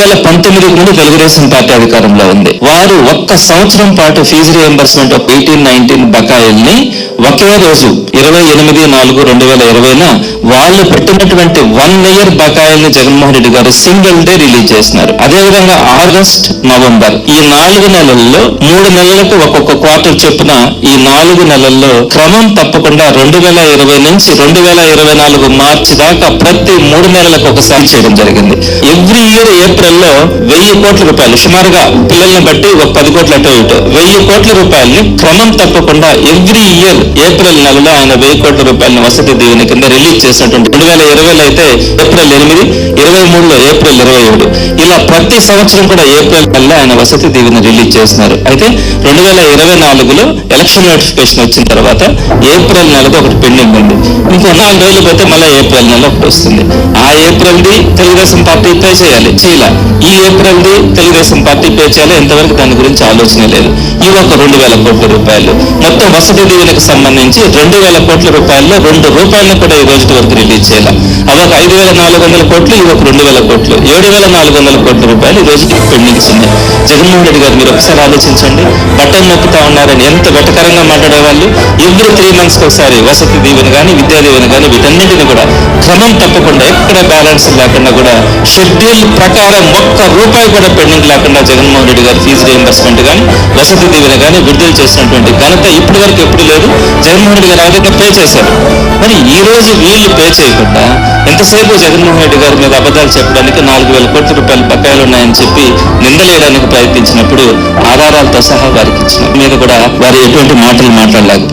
వేల పంతొమ్మిది నుండి తెలుగుదేశం పార్టీ అధికారంలో ఉంది. వారు ఒక్క సంవత్సరం పాటు fee reimbursement of eighteen nineteen బకాయిల్ని ఒకే రోజు ఇరవై ఎనిమిది నాలుగు రెండు వేల ఇరవైన వాళ్ళు పెట్టినటువంటి వన్ ఇయర్ బకాయిల్ని జగన్మోహన్ రెడ్డి గారు సింగిల్ డే రిలీజ్ చేసినారు. అదేవిధంగా ఆగస్ట్ నవంబర్ ఈ నాలుగు నెలల్లో మూడు నెలలకు ఒక్కొక్క క్వార్టర్ చొప్పున ఈ నాలుగు నెలల్లో క్రమం తప్పకుండా రెండు వేల ఇరవై నుంచి రెండు వేల ఇరవై నాలుగు మార్చి దాకా ప్రతి మూడు నెలలకు ఒకసారి చేయడం జరిగింది. ఎవ్రీ ఇయర్ ఏప్రిల్లో వెయ్యి కోట్ల రూపాయలు సుమారుగా పిల్లల్ని బట్టి ఒక పది కోట్ల అటు ఇటు వెయ్యి కోట్ల రూపాయల్ని క్రమం తప్పకుండా ఎవ్రీ ఇయర్ ఏప్రిల్ నెలలో ఆయన వెయ్యి కోట్ల రూపాయలను వసతి దీవెన కింద రిలీజ్ చేసినటువంటి రెండు వేల ఇరవైలో అయితే ఏప్రిల్ ఎనిమిది ఇరవై మూడులో ఏప్రిల్ ఇరవై ఏడు. ఇలా ప్రతి సంవత్సరం కూడా ఏప్రిల్ నెలలో ఆయన వసతి దీవెన రిలీజ్ చేస్తున్నారు. అయితే రెండు వేల ఇరవై నాలుగులో ఎలక్షన్ నోటిఫికేషన్ వచ్చిన తర్వాత ఏప్రిల్ నెలకు ఒకటి పెండింగ్ ఉంది. ఇంకో నాలుగు రోజులు పోతే మళ్ళీ ఏప్రిల్ నెల ఒకటి వస్తుంది. ఆ ఏప్రిల్ది తెలుగుదేశం పార్టీ పే చేయాలి. చేయాల ఈ ఏప్రిల్ది తెలుగుదేశం పార్టీ పే చేయాలి. ఎంతవరకు దాని గురించి ఆలోచన లేదు. ఈ ఒక రెండు వేల కోట్ల రూపాయలు. మొత్తం వసతి దీవెనకు సంబంధించి రెండు వేల కోట్ల రూపాయల్లో రెండు రూపాయలను కూడా ఈ రోజు వరకు రిలీజ్ చేయాలి. అవి ఒక ఐదు వేల నాలుగు వందల కోట్లు ఇవి ఒక రెండు వేల కోట్లు. ఏడు వేల నాలుగు వందల కోట్ల రూపాయలు ఈ రోజుకి పెండింగ్స్ ఉన్నాయి జగన్మోహన్ రెడ్డి గారు మీరు ఒకసారి ఆలోచించండి. బట్టలు నొక్కుతా ఉన్నారని ఎంత వెటకరంగా మాట్లాడేవాళ్ళు? ఎవ్రీ త్రీ మంత్స్కి ఒకసారి వసతి దీవెన కానీ విద్యా దీవెన కానీ వీటన్నిటిని కూడా క్రమం తప్పకుండా ఎక్కడ బ్యాలెన్స్ లేకుండా కూడా షెడ్యూల్ ప్రకారం ఒక్క రూపాయి కూడా పెండింగ్ లేకుండా జగన్మోహన్ రెడ్డి గారు ఫీజు రియంబర్స్మెంట్ కానీ వసతి దీవెన కానీ విడుదల చేసినటువంటి ఘనత ఇప్పటి వరకు ఎప్పుడు లేదు. జగన్మోహన్ రెడ్డి గారు ఆ పే చేశారు. మరి ఈ రోజు వీళ్ళు పే చేయకుండా ఎంతసేపు జగన్మోహన్ రెడ్డి గారి మీద అబద్ధాలు చెప్పడానికి నాలుగు వేల కోట్ల రూపాయలు బకాయిలు ఉన్నాయని చెప్పి నిందలేయడానికి ప్రయత్నించినప్పుడు ఆధారాలతో సహా వారికి ఇచ్చిన మీద కూడా వారు ఎటువంటి మాటలు మాట్లాడలేకపోయారు.